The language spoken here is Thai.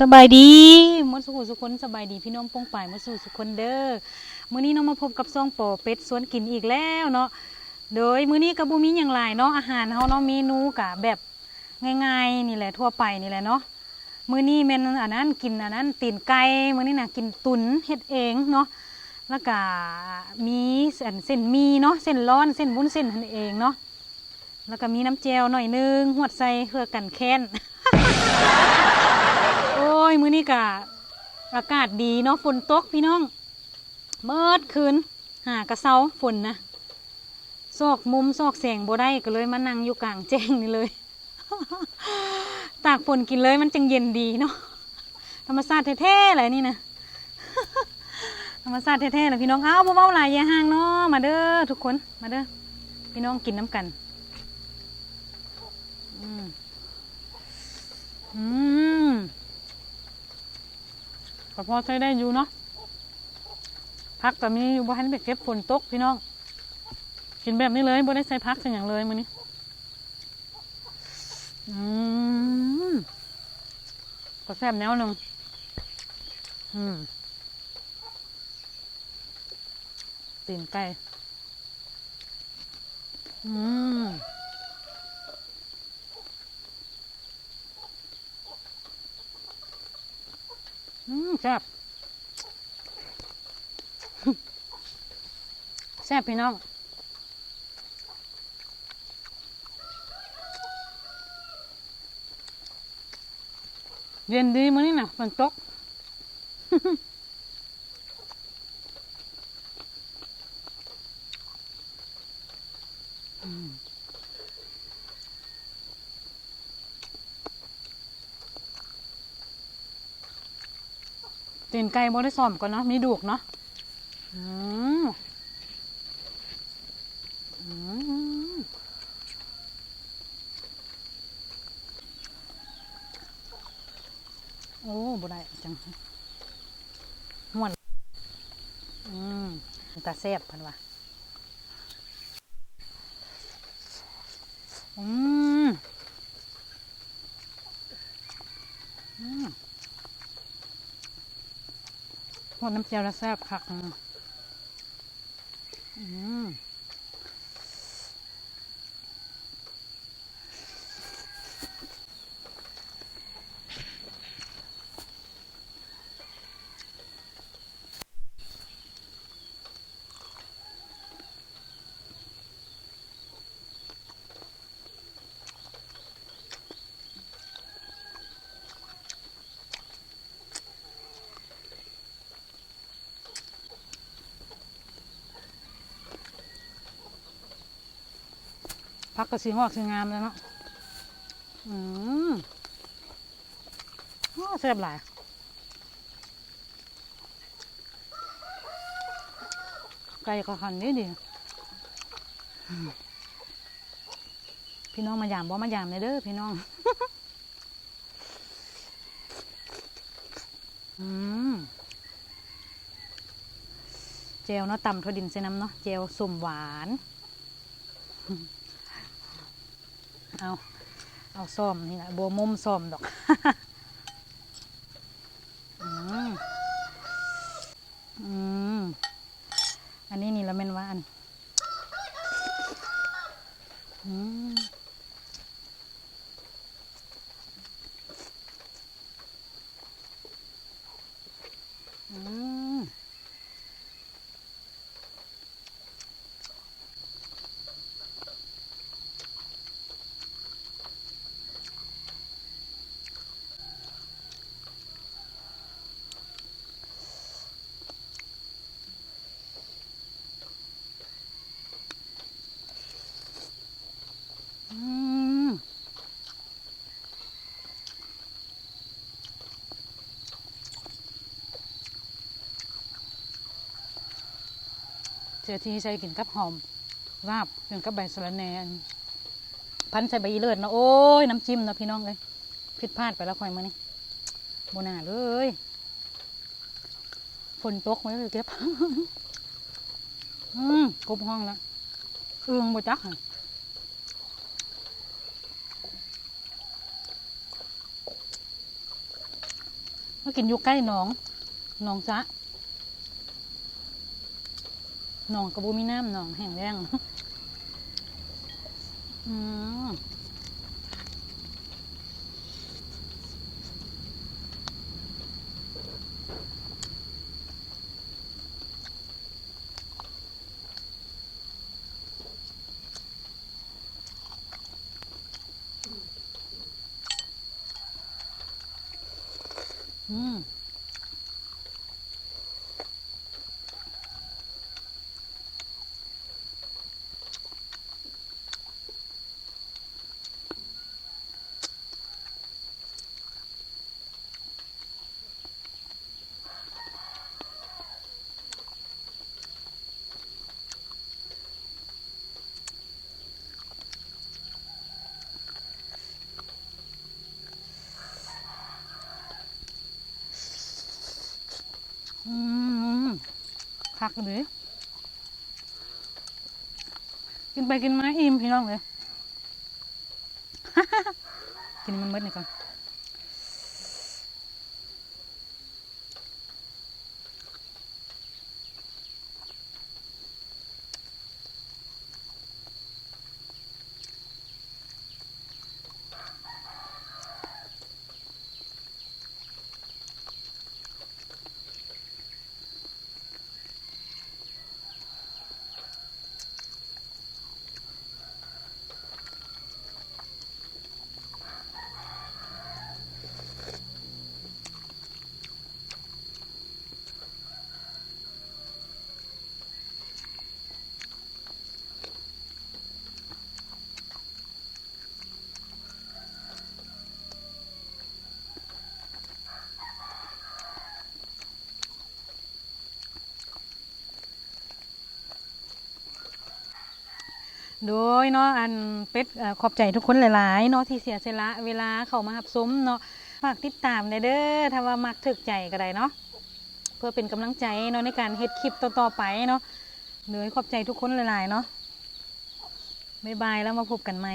สบายดีมดสุขุสุคนสบายดีพี่น้องป้องป่ายมาสู่สุคนเด้อมื้อนี้น้องมาพบกับซองปอเป็ดสวนกินอีกแล้วเนาะโดยมื้อนี้ก็บ่มีหยังหลายเนาะอาหารเฮาเนาะเมนูกะแบบง่ายๆนี่แหละทั่วไปนี่แหละเนาะมื้อนี้แม่นอันนั้นกินอันนั้นตีนไก่มื้อนี้น่ะกินตุ๋นเฮ็ดเองเนาะแล้วก็มีเส้นเส้นมีเนาะเส้นร้อนเส้นวุ้นเส้นหั่นเองเนาะแล้วก็มีน้ำแจวหน่อยนึงหวดใส่เพื่อกันแค้น ยมื้อนี้กะอากาศดีเนาะฝนตกพี่น้อง เมิดคืนหากระเซาฝนนะซอกมุมซอกแสงบ่ได้ก็เลยมานั่งอยู่กลางแจ้งนี่เลย ตากฝนกินเลยมันจังเย็นดีเนาะธรรมชาติแท้ๆเลยนี่นะธรรมชาติแท้ๆเลยพี่น้องเอ้าบ่เว้าหลายอย่าห่างเนาะมาเด้อทุกคนมาเด้อพี่น้องกินน้ำกันอืมอืม ก็พอใช้ได้อยู่เนาะพักก็มีอยู่บ้านไปเก็บฝนตกพี่น้อง กินแบบนี้เลยบ่ได้ใส่พักใส่อย่างเลยมื้อนี้อืมก็แซ่บแนวหนึ่งอืมตีนไก่อืม อืมแซ่บแซ่บพี่น้องเย็นดีมื้อนี้นะฝนตกอืม ตีนไก่บ่ได้ซ้อมก่อนเนาะมีดูกเนาะอืมอืมโอ้บ่ได้จังม่วนอืมตาแซ่บพันว่าอืมอืม พอน้ำเจียวแล้วแซ่บคักอืม พักกระสีหอกสีงามแล้วเนาะอืมแซ่บหลายไก่ก็หันดีดีพี่น้องมายามบ่มายามเลยเด้อพี่น้อง อืมเจลเนาะตำถั่วดินใส่น้ำเนาะเจลสุ่มหวาน เอาเอาซ่อมนี่นะบัวมุมซ่อมดอกอืมอืมอันนี้นี่ละแม่นว่าอันอืมอืม เจอที่ใส่กินกับหอมลาบกินกับใบสะระแหนอันพันใส่ใบอีเลิศเนาะโอ้ยน้ำจิ้มเนาะพี่น้องเลยผิดพลาดไปแล้วคอยมานี่โบนาเลยฝนตกมาเลยเก็บอืมกบห้องแล้วเอื้องบ่จักหั่นเขากินอยู่ใกล้หนองหนองจ๊ะ หนองกระบูมีน้ำหนองแห้งแล้งอืมอืม อืมคักเลยกินไปกินมาอิ่มพี่น้องเลย กินมันเบิดหน่อยก่อน โดยเนาะอันเป็ดขอบใจทุกคนหลายๆเนาะที่เสียสละเวลาเข้ามาหับซุ้มเนาะฝากติดตามได้เด้อถ้าว่ามักถึกใจก็ได้เนาะเพื่อเป็นกำลังใจเนาะในการเฮ็ดคลิปต่อๆไปเนาะโดยขอบใจทุกคนหลายๆเนาะบ๊ายบายแล้วมาพบกันใหม่